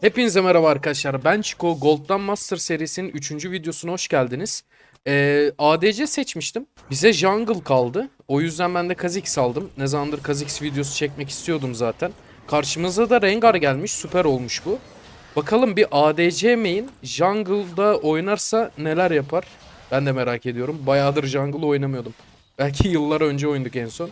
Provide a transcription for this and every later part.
Hepinize merhaba arkadaşlar. Ben Chico. Gold'dan Master serisinin 3. videosuna hoş geldiniz. Ee, ADC seçmiştim. Bize Jungle kaldı. O yüzden ben de Kha'Zix aldım. Ne zamandır Kha'Zix videosu çekmek istiyordum zaten. Karşımıza da Rengar gelmiş. Süper olmuş bu. Bakalım bir ADC main Jungle'da oynarsa neler yapar? Ben de merak ediyorum. Bayağıdır Jungle oynamıyordum. Belki yıllar önce oynadık en son.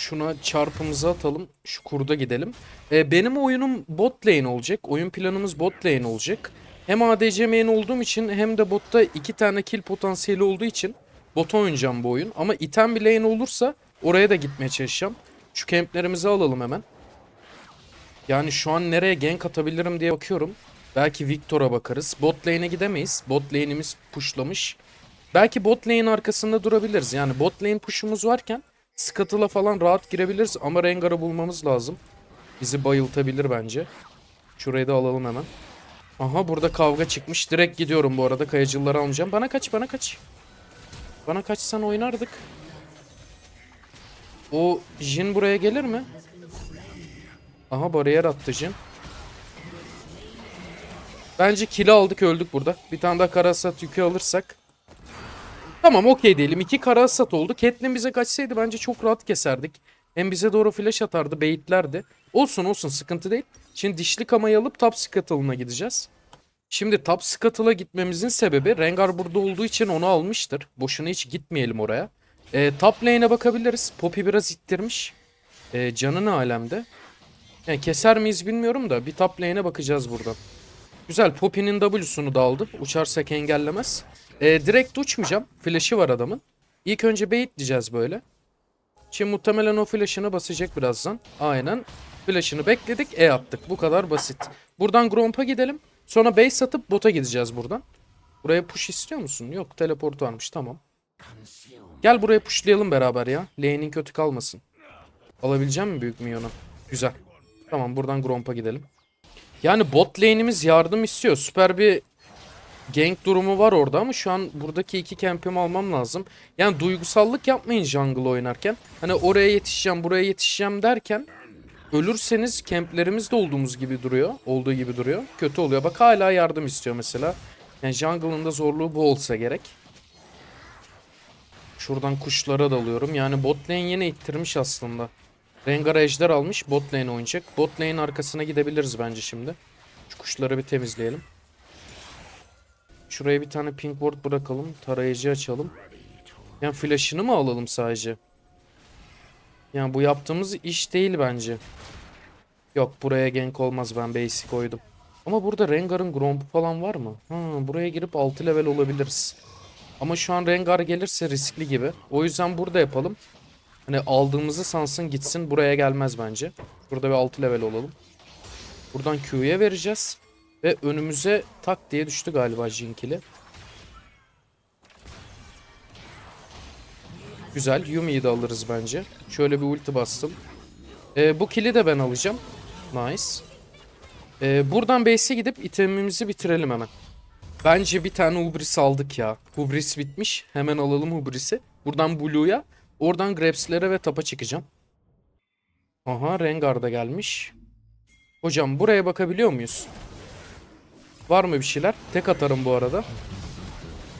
Şuna çarpımızı atalım. Şu kurda gidelim. Ee, benim oyunum bot lane olacak. Oyun planımız bot lane olacak. Hem ADC main olduğum için hem de botta iki tane kill potansiyeli olduğu için bota oynayacağım bu oyun. Ama item bir lane olursa oraya da gitmeye çalışacağım. Şu kemplerimizi alalım hemen. Yani şu an nereye gank atabilirim diye bakıyorum. Belki Victor'a bakarız. Bot lane'e gidemeyiz. Bot lane'imiz pushlamış. Belki bot lane arkasında durabiliriz. Yani bot lane push'umuz varken Scuttle'a falan rahat girebiliriz ama Rengar'ı bulmamız lazım. Bizi bayıltabilir bence. Şurayı da alalım hemen. Aha burada kavga çıkmış. Direkt gidiyorum bu arada. Kayacılları almayacağım. Bana kaç bana kaç. Bana kaçsan oynardık. O Jin buraya gelir mi? Aha bariyer attı Jin. Bence kill'i aldık öldük burada. Bir tane daha karasat yükü alırsak. Tamam okey diyelim. İki karasat oldu. Catelyn bize kaçsaydı bence çok rahat keserdik. Hem bize doğru flash atardı, baitlerdi. Olsun olsun sıkıntı değil. Şimdi dişli kamayı alıp top scuttle'ına gideceğiz. Şimdi top scuttle'a gitmemizin sebebi Rengar burada olduğu için onu almıştır. Boşuna hiç gitmeyelim oraya. Ee, top lane'e bakabiliriz. Poppy biraz ittirmiş. Ee, canı ne alemde? Yani keser miyiz bilmiyorum da bir top lane'e bakacağız buradan. Güzel Poppy'nin W'sunu da aldım. Uçarsak engellemez. Ee, direkt uçmayacağım. Flash'ı var adamın. İlk önce bait diyeceğiz böyle. Şimdi muhtemelen o flash'ını basacak birazdan. Aynen. Flash'ını bekledik. E attık. Bu kadar basit. Buradan Gromp'a gidelim. Sonra base satıp bota gideceğiz buradan. Buraya push istiyor musun? Yok teleport varmış tamam. Gel buraya pushlayalım beraber ya. Lane'in kötü kalmasın. Alabileceğim mi büyük minyonu? Güzel. Tamam buradan Gromp'a gidelim. Yani bot lane'imiz yardım istiyor. Süper bir gank durumu var orada ama şu an buradaki iki camp'imi almam lazım. Yani duygusallık yapmayın jungle oynarken. Hani oraya yetişeceğim, buraya yetişeceğim derken ölürseniz camp'lerimiz de olduğumuz gibi duruyor. Olduğu gibi duruyor. Kötü oluyor. Bak hala yardım istiyor mesela. Yani jungle'ın da zorluğu bu olsa gerek. Şuradan kuşlara dalıyorum. Yani bot lane yine ittirmiş aslında. Rengar ejder almış. Bot lane oynayacak. Bot lane arkasına gidebiliriz bence şimdi. Şu kuşları bir temizleyelim. Şuraya bir tane pink ward bırakalım. Tarayıcı açalım. Yani flash'ını mı alalım sadece? Yani bu yaptığımız iş değil bence. Yok buraya gank olmaz ben basic koydum. Ama burada Rengar'ın Gromp'u falan var mı? Ha, buraya girip 6 level olabiliriz. Ama şu an Rengar gelirse riskli gibi. O yüzden burada yapalım. Hani aldığımızı sansın gitsin buraya gelmez bence. Burada bir 6 level olalım. Buradan Q'ya vereceğiz. Ve önümüze tak diye düştü galiba Jinkili. Güzel. Yumi'yi de alırız bence. Şöyle bir ulti bastım. Ee, bu kill'i de ben alacağım. Nice. Ee, buradan base'e gidip itemimizi bitirelim hemen. Bence bir tane Hubris aldık ya. Hubris bitmiş. Hemen alalım Hubris'i. Buradan Blue'ya. Oradan Grabs'lere ve tapa çıkacağım. Aha Rengar da gelmiş. Hocam buraya bakabiliyor muyuz? Var mı bir şeyler? Tek atarım bu arada.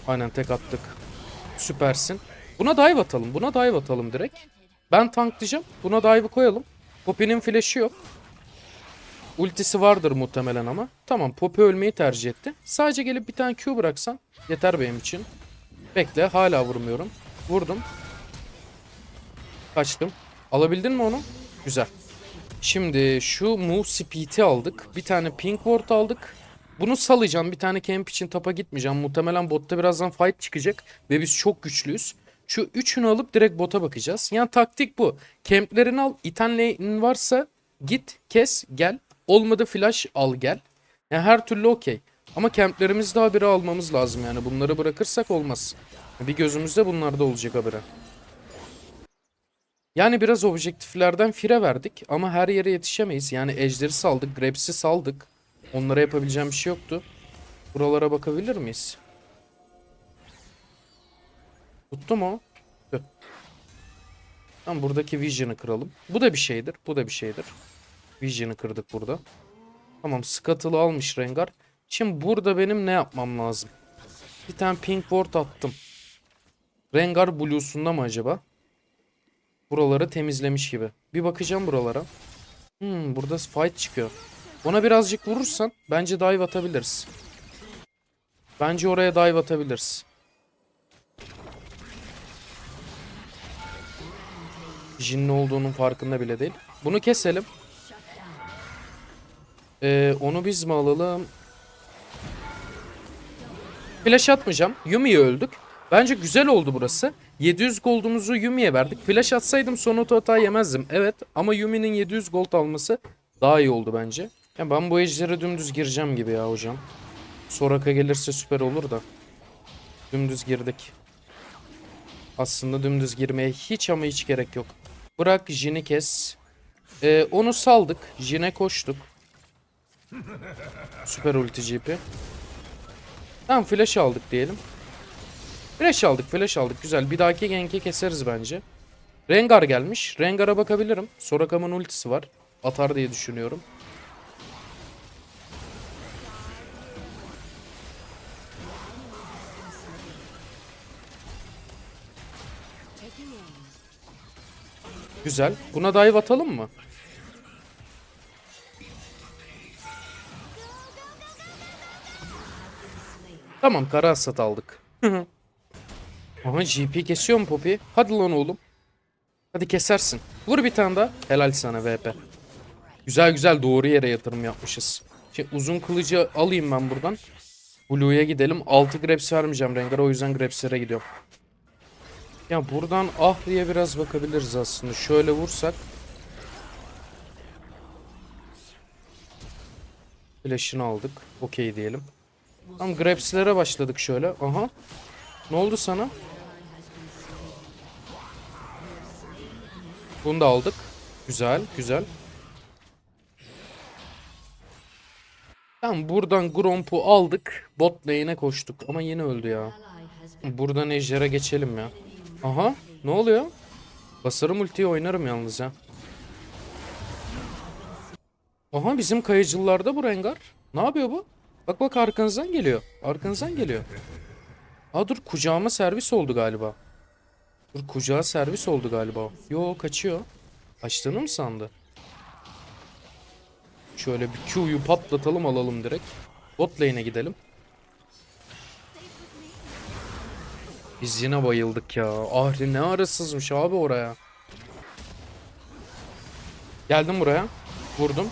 Aynen tek attık. Süpersin. Buna dive atalım. Buna dive atalım direkt. Ben tanklayacağım. Buna dive'ı koyalım. Poppy'nin flash'ı yok. Ultisi vardır muhtemelen ama. Tamam Poppy ölmeyi tercih etti. Sadece gelip bir tane Q bıraksan yeter benim için. Bekle hala vurmuyorum. Vurdum. Kaçtım. Alabildin mi onu? Güzel. Şimdi şu move speed'i aldık. Bir tane pink ward aldık. Bunu salayacağım. Bir tane camp için tapa gitmeyeceğim. Muhtemelen botta birazdan fight çıkacak. Ve biz çok güçlüyüz. Şu üçünü alıp direkt bota bakacağız. Yani taktik bu. Camplerini al. Iten lane varsa git kes gel. Olmadı flash al gel. Yani her türlü okey. Ama camplerimizi daha biri almamız lazım yani. Bunları bırakırsak olmaz. Bir gözümüzde bunlar da olacak habire. Yani biraz objektiflerden fire verdik ama her yere yetişemeyiz. Yani ejderi saldık, grabs'i saldık. Onlara yapabileceğim bir şey yoktu. Buralara bakabilir miyiz? Tuttu mu? Tüh. Tamam buradaki vision'ı kıralım. Bu da bir şeydir. Bu da bir şeydir. Vision'ı kırdık burada. Tamam Scuttle'ı almış Rengar. Şimdi burada benim ne yapmam lazım? Bir tane pink ward attım. Rengar Blue'sunda mı acaba? Buraları temizlemiş gibi. Bir bakacağım buralara. Hmm, burada fight çıkıyor. Ona birazcık vurursan bence dive atabiliriz. Bence oraya dive atabiliriz. Jin ne olduğunun farkında bile değil. Bunu keselim. Ee, onu biz mi alalım? Flash atmayacağım. Yumi'yi öldük. Bence güzel oldu burası. 700 gold'umuzu Yumi'ye verdik. Flash atsaydım son oto hata yemezdim. Evet ama Yumi'nin 700 gold alması daha iyi oldu bence. Ya ben bu ejdere dümdüz gireceğim gibi ya hocam. Soraka gelirse süper olur da. Dümdüz girdik. Aslında dümdüz girmeye hiç ama hiç gerek yok. Bırak Jin'i kes. Ee, onu saldık. Jin'e koştuk. Süper ulti GP. Tamam flash aldık diyelim. Flash aldık flash aldık güzel. Bir dahaki genki keseriz bence. Rengar gelmiş. Rengar'a bakabilirim. Sorakam'ın ultisi var. Atar diye düşünüyorum. Güzel. Buna dive atalım mı? Tamam kara hasat aldık. Aha GP kesiyor mu Poppy? Hadi lan oğlum. Hadi kesersin. Vur bir tane daha. Helal sana VP. Güzel güzel doğru yere yatırım yapmışız. Şimdi uzun kılıcı alayım ben buradan. Blue'ya gidelim. 6 Grabs vermeyeceğim Rengar'a o yüzden Grabs'lere gidiyorum. Ya buradan Ahri'ye biraz bakabiliriz aslında. Şöyle vursak. Flash'ını aldık. Okey diyelim. Tamam Grabs'lere başladık şöyle. Aha. Ne oldu sana? Bunu da aldık. Güzel, güzel. Tamam buradan Gromp'u aldık. Bot lane'e koştuk. Ama yine öldü ya. Buradan Ejder'e geçelim ya. Aha. Ne oluyor? Basarım ultiyi oynarım yalnız ya. Aha bizim kayıcılarda bu Rengar. Ne yapıyor bu? Bak bak arkanızdan geliyor. Arkanızdan geliyor. Aa dur kucağıma servis oldu galiba. Dur kucağa servis oldu galiba. Yo kaçıyor. Kaçtığını mı sandı? Şöyle bir Q'yu patlatalım alalım direkt. Bot lane'e gidelim. Biz yine bayıldık ya. Ahri ne arasızmış abi oraya. Geldim buraya. Vurdum.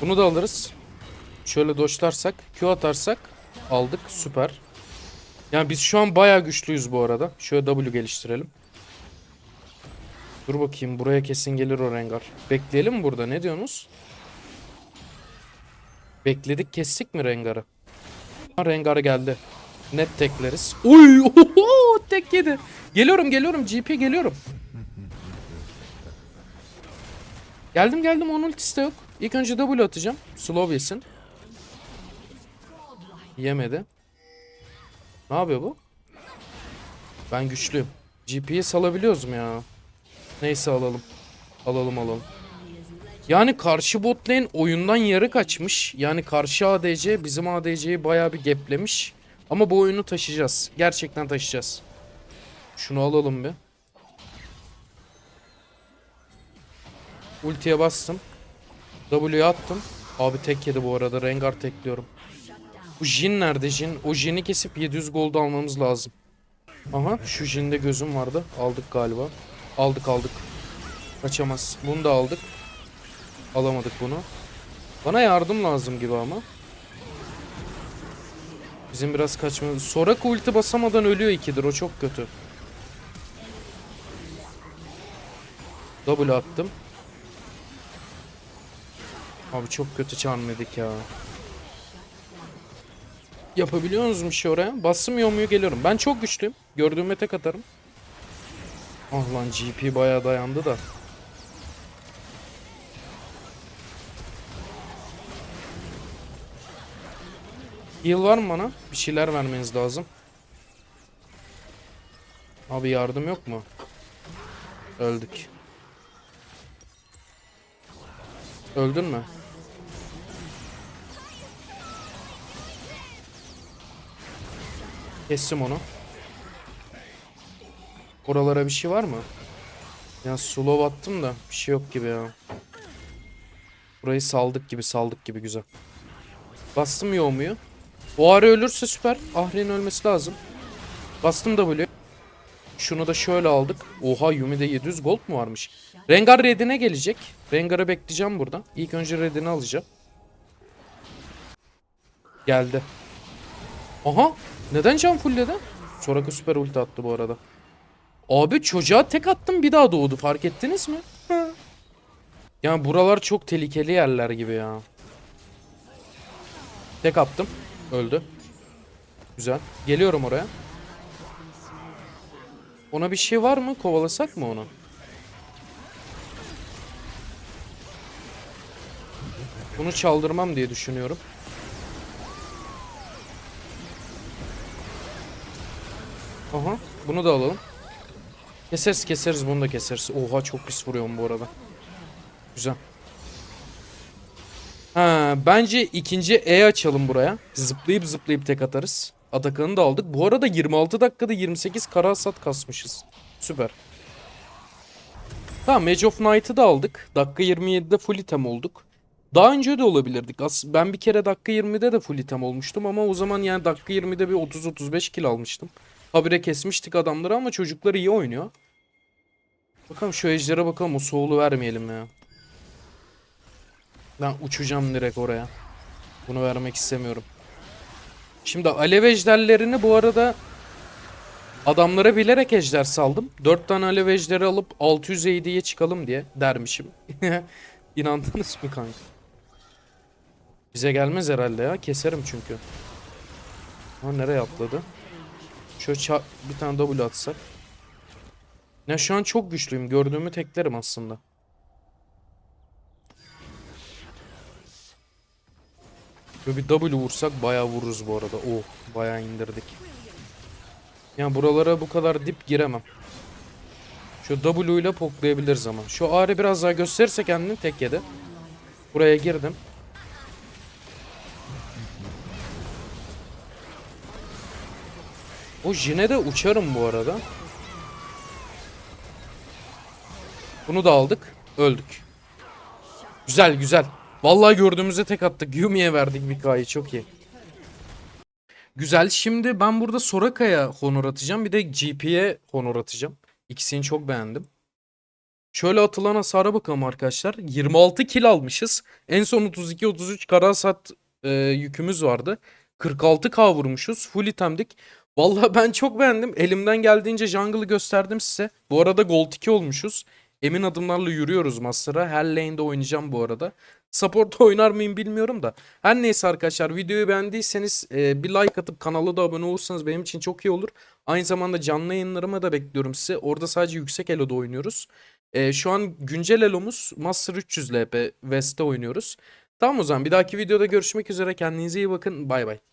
Bunu da alırız. Şöyle doşlarsak, Q atarsak aldık. Süper. Yani biz şu an bayağı güçlüyüz bu arada. Şöyle W geliştirelim. Dur bakayım buraya kesin gelir o Rengar. Bekleyelim burada ne diyorsunuz? Bekledik kestik mi Rengar'ı? Rengar geldi. Net tekleriz. Uy oho, tek yedi. Geliyorum geliyorum GP geliyorum. Geldim geldim onun ultisi de yok. İlk önce W atacağım. Slow yesin. Yemedi. Ne yapıyor bu? Ben güçlüyüm. GP'yi salabiliyoruz mu ya? Neyse alalım. Alalım alalım. Yani karşı bot oyundan yarı kaçmış. Yani karşı ADC bizim ADC'yi bayağı bir geplemiş. Ama bu oyunu taşıyacağız. Gerçekten taşıyacağız. Şunu alalım bir. Ultiye bastım. W'ye attım. Abi tek yedi bu arada. Rengar tekliyorum. Bu Jin nerede Jin? O Jin'i kesip 700 gold almamız lazım. Aha şu Jin'de gözüm vardı. Aldık galiba. Aldık aldık. Kaçamaz. Bunu da aldık. Alamadık bunu. Bana yardım lazım gibi ama. Bizim biraz kaçmamız. Soraka ulti basamadan ölüyor ikidir. O çok kötü. Double attım. Abi çok kötü çarmledik ya. Yapabiliyor musunuz bir şey oraya? Bastım yomuyu geliyorum. Ben çok güçlüyüm. Gördüğüme tek atarım. Ah lan GP bayağı dayandı da. Heal var mı bana? Bir şeyler vermeniz lazım. Abi yardım yok mu? Öldük. Öldün mü? Kestim onu. Oralara bir şey var mı? Ya slow attım da bir şey yok gibi ya. Burayı saldık gibi saldık gibi güzel. Bastım yoğumuyu. O ara ölürse süper. Ahri'nin ölmesi lazım. Bastım W. Şunu da şöyle aldık. Oha Yumi'de 700 gold mu varmış? Rengar redine gelecek. Rengar'ı bekleyeceğim burada. İlk önce redini alacağım. Geldi. Aha. Neden can fullledi? Soraka süper ulti attı bu arada. Abi çocuğa tek attım bir daha doğdu fark ettiniz mi? Yani buralar çok tehlikeli yerler gibi ya. Tek attım. Öldü. Güzel. Geliyorum oraya. Ona bir şey var mı? Kovalasak mı onu? Bunu çaldırmam diye düşünüyorum. Aha. Bunu da alalım. Keseriz keseriz bunu da keseriz. Oha çok pis vuruyorum bu arada. Güzel. Ha, bence ikinci E açalım buraya. Zıplayıp zıplayıp tek atarız. Atakan'ı da aldık. Bu arada 26 dakikada 28 kara hasat kasmışız. Süper. Tamam Mage of Knight'ı da aldık. Dakika 27'de full item olduk. Daha önce de olabilirdik. As ben bir kere dakika 20'de de full item olmuştum ama o zaman yani dakika 20'de bir 30-35 kill almıştım. Habire kesmiştik adamları ama çocuklar iyi oynuyor. Bakalım şu ejderha bakalım o soğulu vermeyelim ya. Ben uçacağım direkt oraya. Bunu vermek istemiyorum. Şimdi alev ejderlerini bu arada adamlara bilerek ejder saldım. 4 tane alev ejderi alıp 600 AD'ye çıkalım diye dermişim. İnandınız mı kanka? Bize gelmez herhalde ya. Keserim çünkü. Ha nereye atladı? Şöyle bir tane W atsak. Ya şu an çok güçlüyüm. Gördüğümü teklerim aslında. Böyle bir W vursak bayağı vururuz bu arada. Oh bayağı indirdik. Yani buralara bu kadar dip giremem. Şu W ile poklayabiliriz ama. Şu ağrı biraz daha gösterirse kendini tek yedi. Buraya girdim. O Jine de uçarım bu arada. Bunu da aldık. Öldük. Güzel güzel. Vallahi gördüğümüzde tek attık. Yumi'ye verdik Mika'yı çok iyi. Güzel. Şimdi ben burada Soraka'ya honor atacağım. Bir de GP'ye honor atacağım. İkisini çok beğendim. Şöyle atılan hasara bakalım arkadaşlar. 26 kill almışız. En son 32-33 kara hasat e, yükümüz vardı. 46k vurmuşuz. Full itemdik. Vallahi ben çok beğendim. Elimden geldiğince jungle'ı gösterdim size. Bu arada gold 2 olmuşuz. Emin adımlarla yürüyoruz Master'a. Her lane'de oynayacağım bu arada. Support oynar mıyım bilmiyorum da. Her neyse arkadaşlar videoyu beğendiyseniz e, bir like atıp kanala da abone olursanız benim için çok iyi olur. Aynı zamanda canlı yayınlarıma da bekliyorum sizi. Orada sadece yüksek elo'da oynuyoruz. E, şu an güncel elomuz Master 300 LP West'te oynuyoruz. Tamam o zaman bir dahaki videoda görüşmek üzere. Kendinize iyi bakın. Bay bay.